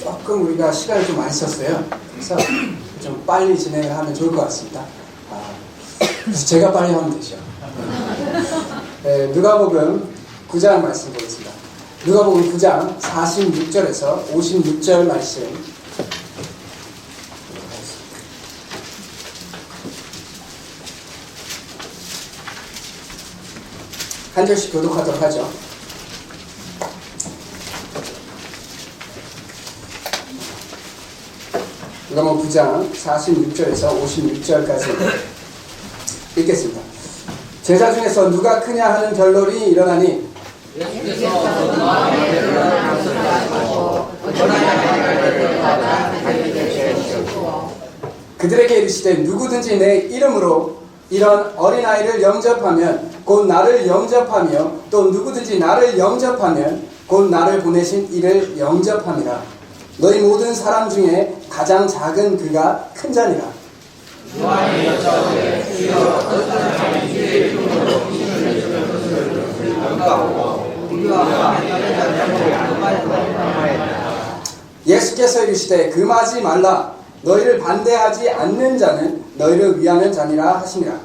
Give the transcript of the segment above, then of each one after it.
조금 우리가 시간을 좀 많이 썼어요. 그래서 좀 빨리 진행을 하면 좋을 것 같습니다. 아, 그래서 제가 빨리 하면 되죠. 네, 누가복음 9장 말씀 보겠습니다. 누가복음 9장 46절에서 56절 말씀 한 절씩 교독하도록 하죠. 누가복음 9장 46절에서 56절까지 읽겠습니다. 제자 중에서 누가 크냐 하는 결론이 일어나니 그들에게 이르시되 누구든지 내 이름으로 이런 어린아이를 영접하면 곧 나를 영접하며 또 누구든지 나를 영접하면 곧 나를 보내신 이를 영접함이라 너희 모든 사람 중에 가장 작은 그가 큰 자니라. 예수께서 이르시되 금하지 말라. 너희를 반대하지 않는 자는 너희를 위하는 자니라 하시니라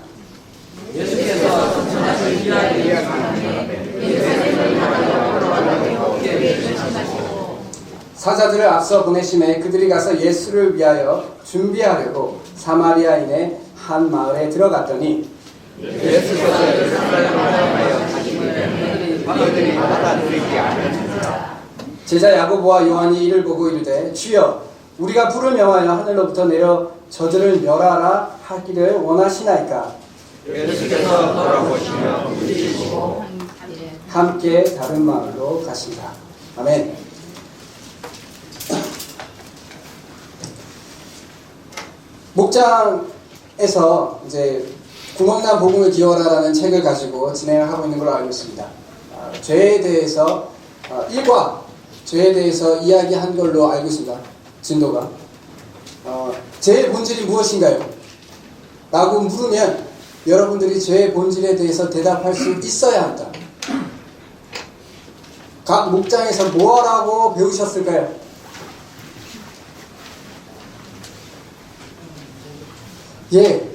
사자들을 앞서 보내심에 그들이 가서 예수를 위하여 준비하려고 사마리아인의 한 마을에 들어갔더니 제자 야고보와 요한이 이를 보고 이르되 주여 우리가 불을 명하여 하늘로부터 내려 저들을 멸하라 하기를 원하시나이까? 예수께서 돌아보시며 함께 다른 마을로 가신다. 아멘 목장에서 이제 구멍난 복음을 기억하라는 책을 가지고 진행을 하고 있는 걸로 알고 있습니다 아, 죄에 대해서 아, 일과 죄에 대해서 이야기한 걸로 알고 있습니다. 진도가. 어, 죄의 본질이 무엇인가요? 라고 물으면 여러분들이 죄의 본질에 대해서 대답할 수 있어야 한다. 각 목장에서 뭐라고 배우셨을까요? 예.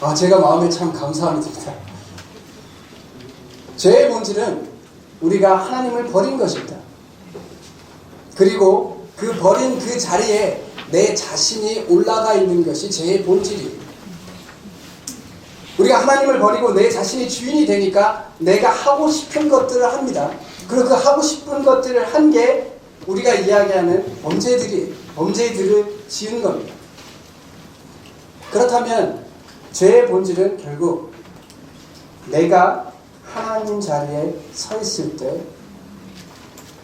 아, 제가 마음에 참 감사함이 듭니다. 죄의 본질은 우리가 하나님을 버린 것입니다. 그리고 그 버린 그 자리에 내 자신이 올라가 있는 것이 죄의 본질이에요. 우리가 하나님을 버리고 내 자신이 주인이 되니까 내가 하고 싶은 것들을 합니다. 그리고 그 하고 싶은 것들을 한 게 우리가 이야기하는 범죄들이 범죄들을 지은 겁니다. 그렇다면 죄의 본질은 결국 내가 하나님 자리에 서 있을 때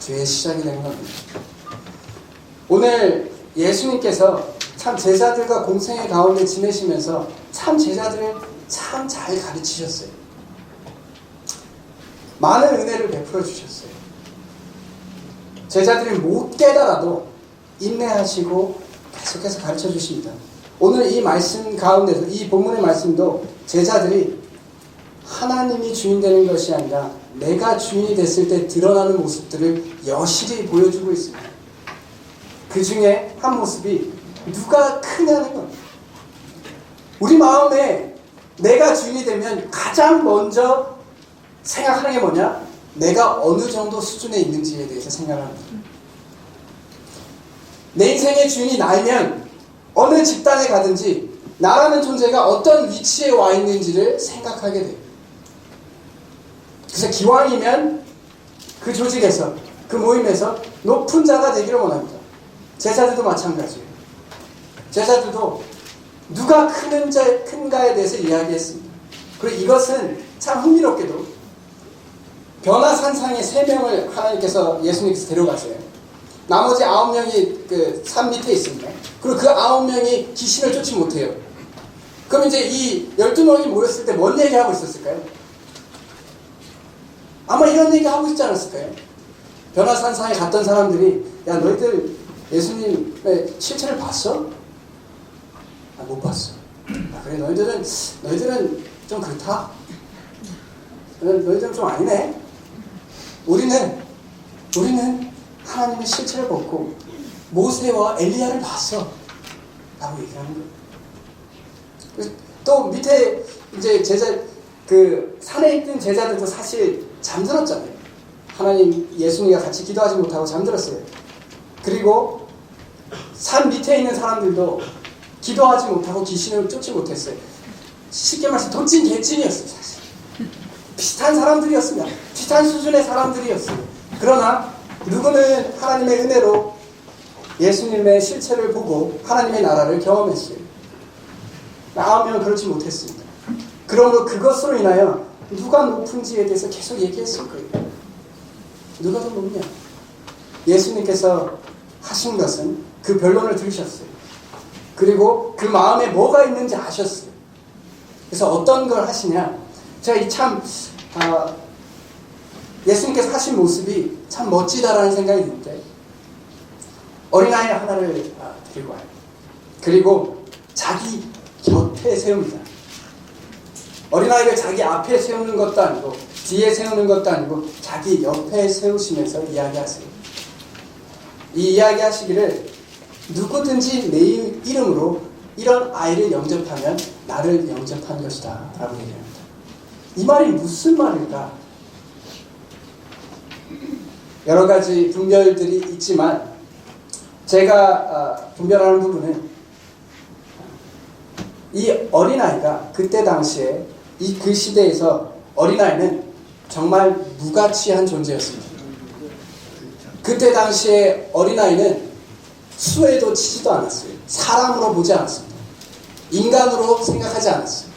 죄의 시작이 되는 겁니다. 오늘 예수님께서 참 제자들과 공생의 가운데 지내시면서 참 제자들을 참 잘 가르치셨어요. 많은 은혜를 베풀어 주셨어요. 제자들이 못 깨달아도 인내하시고 계속해서 가르쳐 주십니다. 오늘 이 말씀 가운데서 이 본문의 말씀도 제자들이 하나님이 주인 되는 것이 아니라 내가 주인이 됐을 때 드러나는 모습들을 여실히 보여주고 있습니다. 그 중에 한 모습이 누가 크냐는 겁니다. 우리 마음에 내가 주인이 되면 가장 먼저 생각하는 게 뭐냐? 내가 어느 정도 수준에 있는지에 대해서 생각합니다. 내 인생의 주인이 나이면 어느 집단에 가든지 나라는 존재가 어떤 위치에 와 있는지를 생각하게 돼요. 그래서 기왕이면 그 조직에서 그 모임에서 높은 자가 되기를 원합니다. 제자들도 마찬가지예요. 제자들도 누가 크는 자, 큰가에 대해서 이야기했습니다. 그리고 이것은 참 흥미롭게도 변화산상에 세 명을 하나님께서 예수님께서 데려가세요. 나머지 아홉 명이 그 산 밑에 있습니다. 그리고 그 아홉 명이 귀신을 쫓지 못해요. 그럼 이제 이 열두 명이 모였을 때 뭔 얘기 하고 있었을까요? 아마 이런 얘기 하고 있지 않았을까요? 변화산상에 갔던 사람들이 야 너희들 예수님의 실체를 봤어? 아, 못 봤어. 아, 그래 너희들은 너희들은 좀 그렇다. 너희들은 좀 아니네. 우리는 우리는 하나님의 실체를 벗고 모세와 엘리야를 봤어. 라고 얘기하는 거예요. 또 밑에 이제 제자, 그 산에 있던 제자들도 사실 잠들었잖아요. 하나님 예수님과 같이 기도하지 못하고 잠들었어요. 그리고 산 밑에 있는 사람들도 기도하지 못하고 귀신을 쫓지 못했어요. 쉽게 말해서 돈찐 개찐이었어요, 사실. 비슷한 사람들이었습니다. 비슷한 수준의 사람들이었어요. 그러나 누구는 하나님의 은혜로 예수님의 실체를 보고 하나님의 나라를 경험했어요. 명은 그렇지 못했습니다. 그러므로 그것으로 인하여 누가 높은지에 대해서 계속 얘기했을 거예요. 누가 더 높냐? 예수님께서 하신 것은 그 변론을 들으셨어요. 그리고 그 마음에 뭐가 있는지 아셨어요. 그래서 어떤 걸 하시냐? 제가 이참 아, 예수님께서 하신 모습이 참 멋지다라는 생각이 드는데 어린아이 하나를 아, 데리고 와요. 그리고 자기 곁에 세웁니다. 어린아이를 자기 앞에 세우는 것도 아니고 뒤에 세우는 것도 아니고 자기 옆에 세우시면서 이야기하세요. 이 이야기 하시기를 누구든지 내 이름으로 이런 아이를 영접하면 나를 영접한 것이다. 라고 얘기합니다. 이 말이 무슨 말일까? 여러 가지 분별들이 있지만 제가 아, 분별하는 부분은 이 어린아이가 그때 당시에 이 그 시대에서 어린아이는 정말 무가치한 존재였습니다. 그때 당시에 어린아이는 수에도 치지도 않았어요. 사람으로 보지 않았습니다. 인간으로 생각하지 않았어요.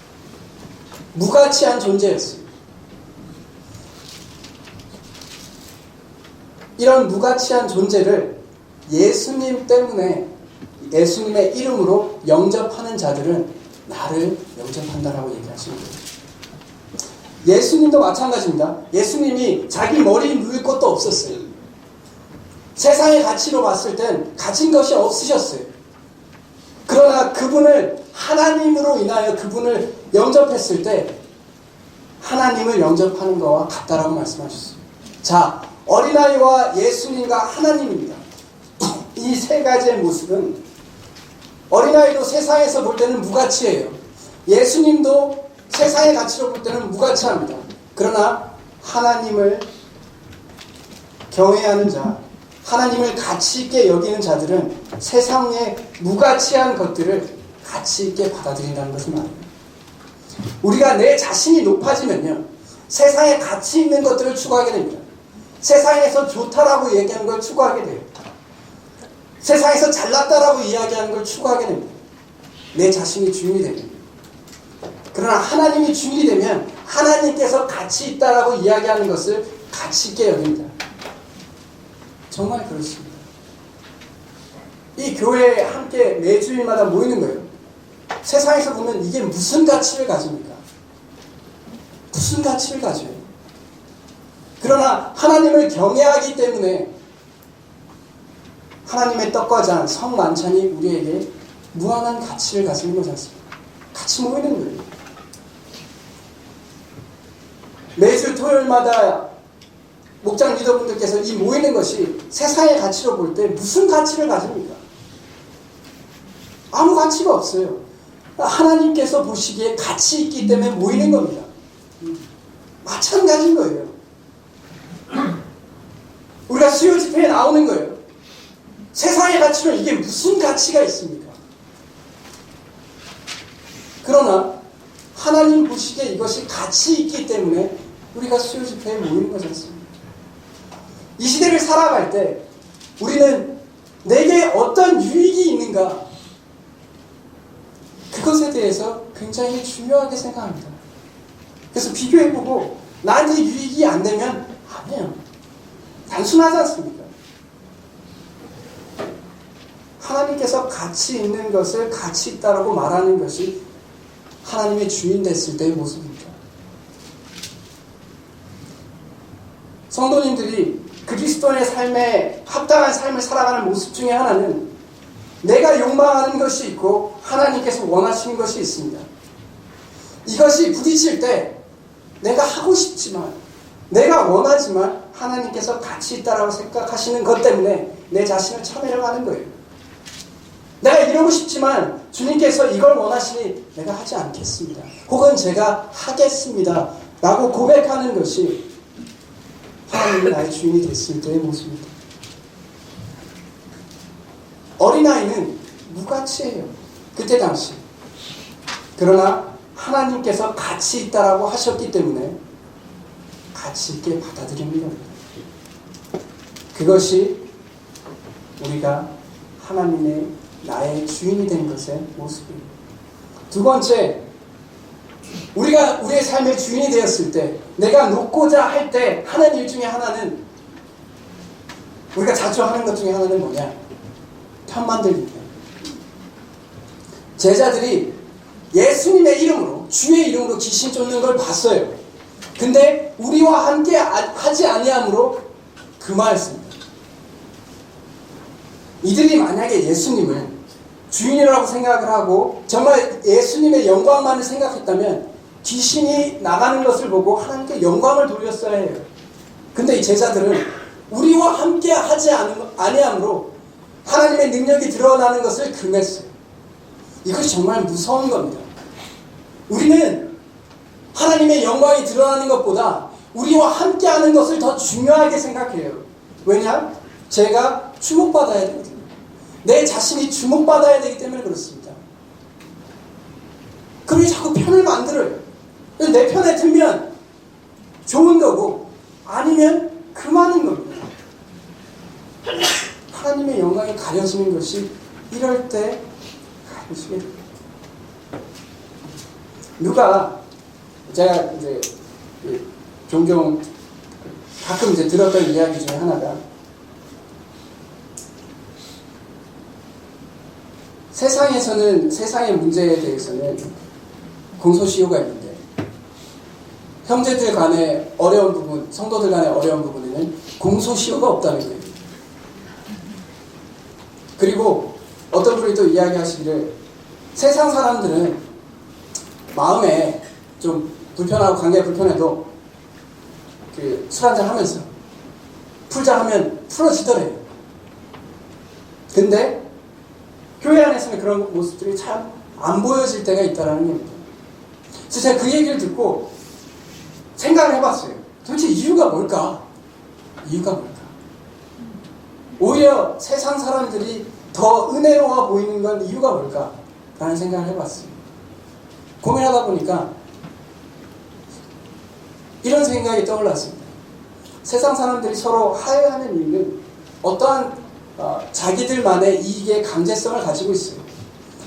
무가치한 존재였어요. 이런 무가치한 존재를 예수님 때문에 예수님의 이름으로 영접하는 자들은 나를 영접한다라고 얘기하시는 거예요. 예수님도 마찬가지입니다. 예수님이 자기 머리 누일 것도 없었어요. 세상의 가치로 봤을 땐 가진 것이 없으셨어요. 그러나 그분을 하나님으로 인하여 그분을 영접했을 때 하나님을 영접하는 것과 같다라고 말씀하셨어요. 자, 어린아이와 예수님과 하나님입니다. 이 세 가지의 모습은 어린아이도 세상에서 볼 때는 무가치예요. 예수님도 세상의 가치로 볼 때는 무가치합니다. 그러나 하나님을 경외하는 자, 하나님을 가치 있게 여기는 자들은 세상의 무가치한 것들을 가치 있게 받아들인다는 것을 말해요. 우리가 내 자신이 높아지면요. 세상에 가치 있는 것들을 추구하게 됩니다. 세상에서 좋다라고 얘기하는 걸 추구하게 돼요. 세상에서 잘났다라고 이야기하는 걸 추구하게 됩니다. 내 자신이 주인이 됩니다. 그러나 하나님이 주인이 되면 하나님께서 가치 있다라고 이야기하는 것을 가치 있게 여깁니다. 정말 그렇습니다. 이 교회에 함께 매주일마다 모이는 거예요. 세상에서 보면 이게 무슨 가치를 가집니까? 무슨 가치를 가져요? 그러나 하나님을 경외하기 때문에 하나님의 떡과 잔, 성만찬이 우리에게 무한한 가치를 가지는 거지 않습니까? 같이 모이는 거예요. 매주 토요일마다 목장 리더분들께서 이 모이는 것이 세상의 가치로 볼 때 무슨 가치를 가집니까? 아무 가치가 없어요. 하나님께서 보시기에 가치 있기 때문에 모이는 겁니다. 마찬가지인 거예요. 우리가 수요 집회에 나오는 거예요. 세상의 가치로 이게 무슨 가치가 있습니까? 그러나 하나님 보시기에 이것이 가치 있기 때문에 우리가 수요 집회에 모이는 거지 않습니까? 이 시대를 살아갈 때 우리는 내게 어떤 유익이 있는가 그것에 대해서 굉장히 중요하게 생각합니다. 그래서 비교해보고 나한테 유익이 안 되면 아니에요. 단순하지 않습니까? 하나님께서 가치 있는 것을 가치 있다라고 말하는 것이 하나님의 주인 됐을 때의 모습입니다. 성도님들이 그리스도의 삶에 합당한 삶을 살아가는 모습 중에 하나는 내가 욕망하는 것이 있고 하나님께서 원하시는 것이 있습니다. 이것이 부딪힐 때 내가 하고 싶지만 내가 원하지만 하나님께서 같이 있다라고 생각하시는 것 때문에 내 자신을 쳐내려가는 거예요. 내가 이러고 싶지만 주님께서 이걸 원하시니 내가 하지 않겠습니다. 혹은 제가 하겠습니다. 라고 고백하는 것이 하나님이 나의 주인이 됐을 때의 모습입니다. 어린아이는 무가치예요. 그때 당시. 그러나 하나님께서 같이 있다라고 하셨기 때문에 같이 있게 받아들이는 겁니다. 그것이 우리가 하나님의 나의 주인이 된 것의 모습입니다. 두 번째, 우리가 우리의 삶의 주인이 되었을 때, 내가 놓고자 할 때 하는 일 중에 하나는 우리가 자주 하는 것 중에 하나는 뭐냐? 편 만들기입니다. 제자들이 예수님의 이름으로 주의 이름으로 귀신 쫓는 걸 봤어요. 근데 우리와 함께 아- 하지 아니함으로 금하였습니다. 이들이 만약에 예수님을 주인이라고 생각을 하고 정말 예수님의 영광만을 생각했다면 귀신이 나가는 것을 보고 하나님께 영광을 돌렸어야 해요. 근데 이 제자들은 우리와 함께 하지 않- 아니함으로 하나님의 능력이 드러나는 것을 금했어요. 이것이 정말 무서운 겁니다. 우리는 하나님의 영광이 드러나는 것보다 우리와 함께 하는 것을 더 중요하게 생각해요. 왜냐? 제가 주목받아야 되거든요. 내 자신이 주목받아야 되기 때문에 그렇습니다. 그러니 자꾸 편을 만들어요. 내 편에 들면 좋은 거고, 아니면 그만인 겁니다. 하나님의 영광이 가려지는 것이 이럴 때 가려지게. 누가 제가 이제 그 종종 가끔 이제 들었던 이야기 중에 하나가 세상에서는 세상의 문제에 대해서는 공소시효가 있는데 형제들 간의 어려운 부분, 성도들 간의 어려운 부분에는 공소시효가 없다는 거예요. 그리고 어떤 분이 또 이야기하시기를 세상 사람들은 마음에 좀 불편하고 관계가 불편해도 그 술 한잔 하면서 풀자 하면 풀어지더래요. 근데 교회 안에서는 그런 모습들이 참 안 보여질 때가 있다라는 겁니다. 그래서 제가 그 얘기를 듣고 생각을 해봤어요. 도대체 이유가 뭘까? 이유가 뭘까? 오히려 세상 사람들이 더 은혜로워 보이는 건 이유가 뭘까? 라는 생각을 해봤어요. 고민하다 보니까 이런 생각이 떠올랐습니다. 세상 사람들이 서로 하해하는 이유는 어떠한 어, 자기들만의 이익의 강제성을 가지고 있어요.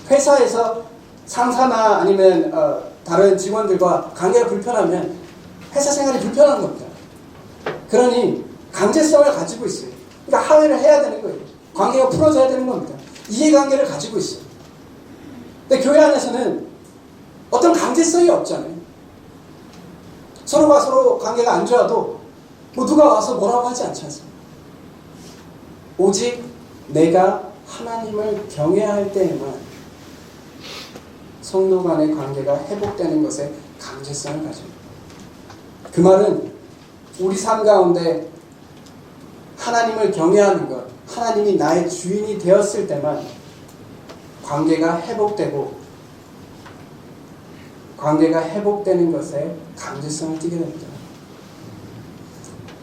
회사에서 상사나 아니면 어, 다른 직원들과 관계가 불편하면 회사 생활이 불편한 겁니다. 그러니 강제성을 가지고 있어요. 그러니까 하회를 해야 되는 거예요. 관계가 풀어져야 되는 겁니다. 이해관계를 가지고 있어요. 근데 교회 안에서는 어떤 강제성이 없잖아요. 서로가 서로 관계가 안 좋아도 뭐 누가 와서 뭐라고 하지 않지 않습니까? 오직 내가 하나님을 경외할 때에만 성도 간의 관계가 회복되는 것에 강제성을 가집니다. 그 말은 우리 삶 가운데 하나님을 경외하는 것, 하나님이 나의 주인이 되었을 때만 관계가 회복되고 관계가 회복되는 것에 강제성을 띠게 됩니다.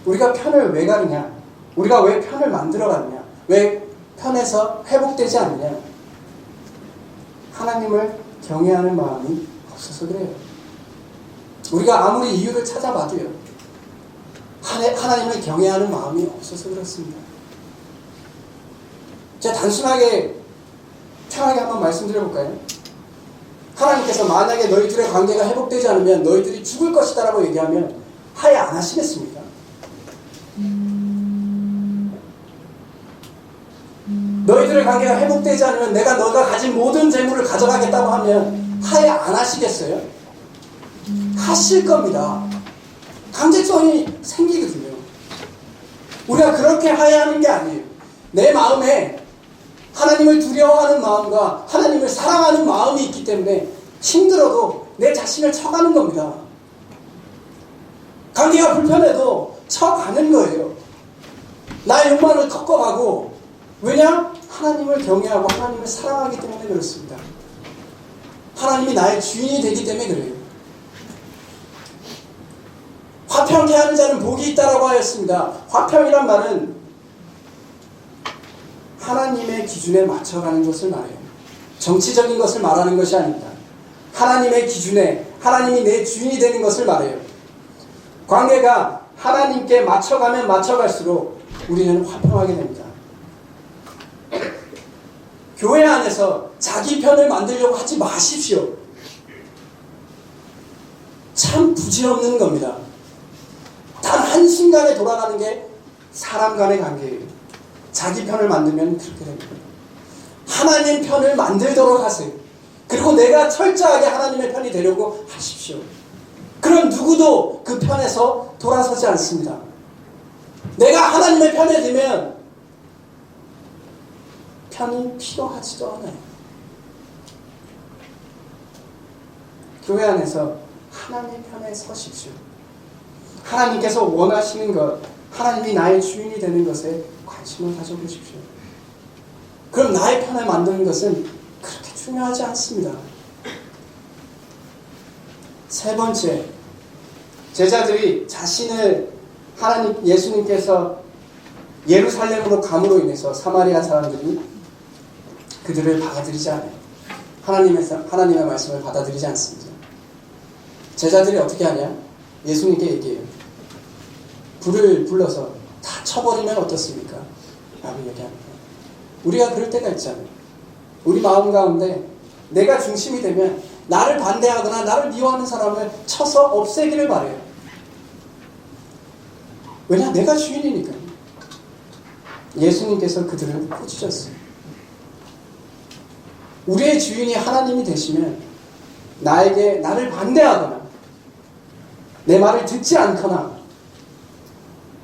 우리가 편을 왜 가느냐? 우리가 왜 편을 만들어 가느냐? 왜 편에서 회복되지 않느냐? 하나님을 경외하는 마음이 없어서 그래요. 우리가 아무리 이유를 찾아봐도요. 하나- 하나님을 경외하는 마음이 없어서 그렇습니다. 제가 단순하게 편하게 한번 말씀드려볼까요? 하나님께서 만약에 너희들의 관계가 회복되지 않으면 너희들이 죽을 것이다라고 얘기하면 하야 안 하시겠습니까? 너희들의 관계가 회복되지 않으면 내가 너가 가진 모든 재물을 가져가겠다고 하면 하야 안 하시겠어요? 하실 겁니다. 강제성이 생기거든요. 우리가 그렇게 하야하는 게 아니에요. 내 마음에 하나님을 두려워하는 마음과 하나님을 사랑하는 마음이 있기 때문에 힘들어도 내 자신을 쳐가는 겁니다. 관계가 불편해도 쳐가는 거예요. 나의 욕망을 꺾어가고 왜냐? 하나님을 경외하고 하나님을 사랑하기 때문에 그렇습니다. 하나님이 나의 주인이 되기 때문에 그래요. 화평케 하는 자는 복이 있다라고 하였습니다. 화평이란 말은 하나님의 기준에 맞춰가는 것을 말해요. 정치적인 것을 말하는 것이 아닙니다. 하나님의 기준에 하나님이 내 주인이 되는 것을 말해요. 관계가 하나님께 맞춰가면 맞춰갈수록 우리는 화평하게 됩니다. 교회 안에서 자기 편을 만들려고 하지 마십시오. 참 부질없는 겁니다. 단 한순간에 돌아가는 게 사람 간의 관계예요. 자기 편을 만들면 그렇게 됩니다. 하나님 편을 만들도록 하세요. 그리고 내가 철저하게 하나님의 편이 되려고 하십시오. 그럼 누구도 그 편에서 돌아서지 않습니다. 내가 하나님의 편에 되면 편이 필요하지도 않아요. 교회 안에서 하나님 편에 서십시오. 하나님께서 원하시는 것, 하나님이 나의 주인이 되는 것에 관심을 가져보십시오. 그럼 나의 편을 만드는 것은 그렇게 중요하지 않습니다. 세 번째, 제자들이 자신을 하나님, 예수님께서 예루살렘으로 감으로 인해서 사마리아 사람들이 그들을 받아들이지 않아요. 하나님의, 하나님의 말씀을 받아들이지 않습니다. 제자들이 어떻게 하냐? 예수님께 얘기해요. 불을 불러서 다 쳐버리면 어떻습니까? 라고 얘기합니다. 우리가 그럴 때가 있잖아요. 우리 마음 가운데 내가 중심이 되면 나를 반대하거나 나를 미워하는 사람을 쳐서 없애기를 바래요. 왜냐? 내가 주인이니까. 예수님께서 그들을 꾸짖었어요. 우리의 주인이 하나님이 되시면 나에게 나를 반대하거나 내 말을 듣지 않거나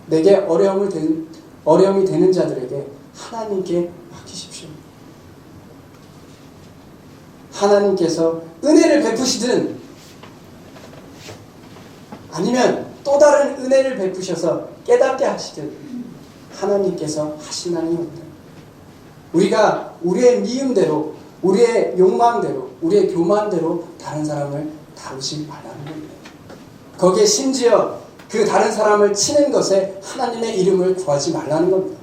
내게 어려움을 된, 어려움이 되는 자들에게 하나님께 맡기십시오. 하나님께서 은혜를 베푸시든 아니면 또 다른 은혜를 베푸셔서 깨닫게 하시든 하나님께서 하신다는 겁니다. 우리가 우리의 미움대로, 우리의 욕망대로, 우리의 교만대로 다른 사람을 다루지 말라는 겁니다. 거기에 심지어 그 다른 사람을 치는 것에 하나님의 이름을 구하지 말라는 겁니다.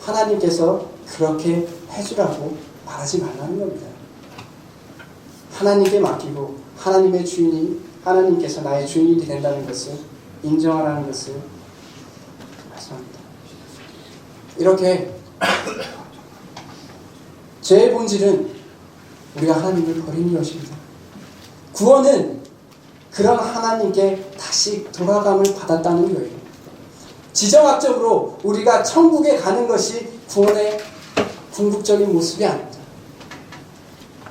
하나님께서 그렇게 해주라고 말하지 말라는 겁니다. 하나님께 맡기고 하나님의 주인이 하나님께서 나의 주인이 된다는 것을 인정하라는 것을 말씀합니다. 이렇게 죄의 본질은 우리가 하나님을 버린 것입니다. 구원은 그런 하나님께 다시 돌아감을 받았다는 거예요. 지정학적으로 우리가 천국에 가는 것이 구원의 궁극적인 모습이 아닙니다.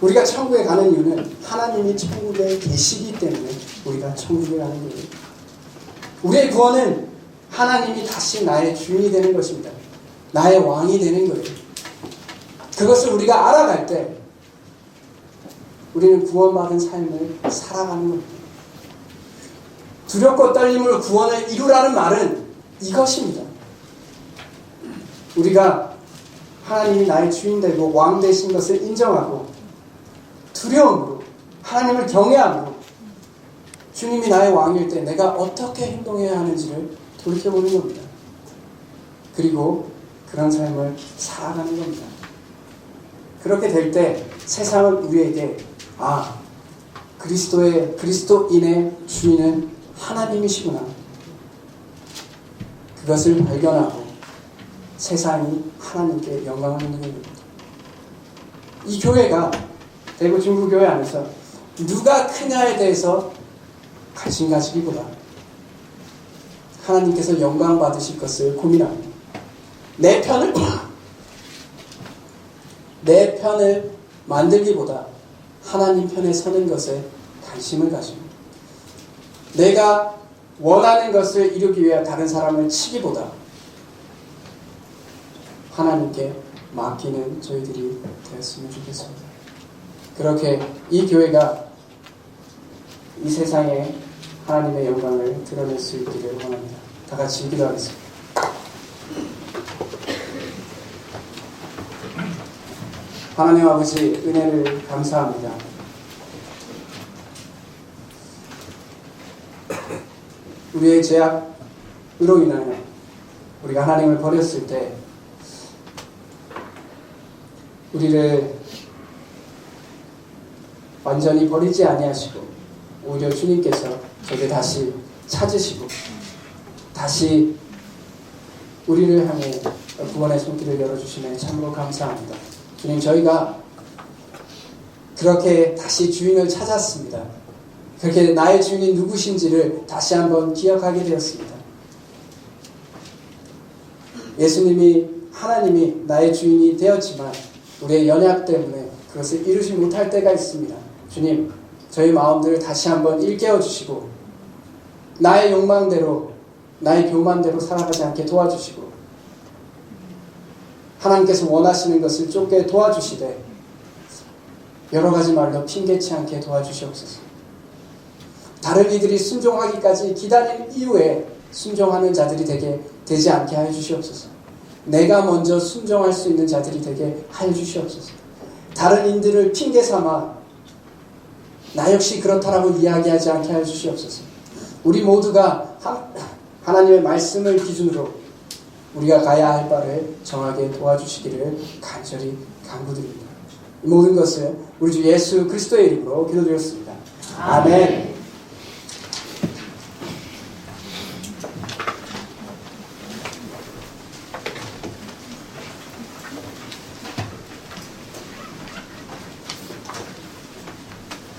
우리가 천국에 가는 이유는 하나님이 천국에 계시기 때문에 우리가 천국에 가는 거예요. 우리의 구원은 하나님이 다시 나의 주인이 되는 것입니다. 나의 왕이 되는 거예요. 그것을 우리가 알아갈 때 우리는 구원받은 삶을 살아가는 겁니다. 두렵고 떨림으로 구원을 이루라는 말은 이것입니다. 우리가 하나님이 나의 주인 되고 왕 되신 것을 인정하고 두려움으로 하나님을 경외함으로 주님이 나의 왕일 때 내가 어떻게 행동해야 하는지를 돌이켜보는 겁니다. 그리고 그런 삶을 살아가는 겁니다. 그렇게 될 때 세상은 우리에게 아 그리스도의 그리스도인의 주인은 하나님이시구나. 그것을 발견하고 세상이 하나님께 영광을 돌리는 겁니다. 이 교회가 대구 중부교회 안에서 누가 크냐에 대해서 관심 가지기보다 하나님께서 영광 받으실 것을 고민합니다. 내 편을 내 편을 만들기보다 하나님 편에 서는 것에 관심을 가집니다. 내가 원하는 것을 이루기 위해 다른 사람을 치기보다 하나님께 맡기는 저희들이 되었으면 좋겠습니다. 그렇게 이 교회가 이 세상에 하나님의 영광을 드러낼 수 있기를 원합니다. 다 같이 기도하겠습니다. 하나님 아버지 은혜를 감사합니다. 우리의 죄악으로 인하여 우리가 하나님을 버렸을 때 우리를 완전히 버리지 아니하시고 오히려 주님께서 저를 다시 찾으시고 다시 우리를 향해 구원의 손길을 열어주시면 참으로 감사합니다. 주님 저희가 그렇게 다시 주인을 찾았습니다. 그렇게 나의 주인이 누구신지를 다시 한번 기억하게 되었습니다. 예수님이 하나님이 나의 주인이 되었지만 우리의 연약 때문에 그것을 이루지 못할 때가 있습니다. 주님, 저희 마음들을 다시 한번 일깨워 주시고 나의 욕망대로 나의 교만대로 살아가지 않게 도와주시고 하나님께서 원하시는 것을 쫓게 도와주시되 여러 가지 말로 핑계치 않게 도와주시옵소서. 다른 이들이 순종하기까지 기다린 이후에 순종하는 자들이 되게 되지 않게 하여 주시옵소서. 내가 먼저 순종할 수 있는 자들이 되게 하여 주시옵소서. 다른 인들을 핑계 삼아 나 역시 그렇다라고 이야기하지 않게 하여 주시옵소서. 우리 모두가 하, 하나님의 말씀을 기준으로 우리가 가야 할 바를 정하게 도와주시기를 간절히 간구드립니다. 이 모든 것을 우리 주 예수 그리스도의 이름으로 기도드렸습니다. 아멘.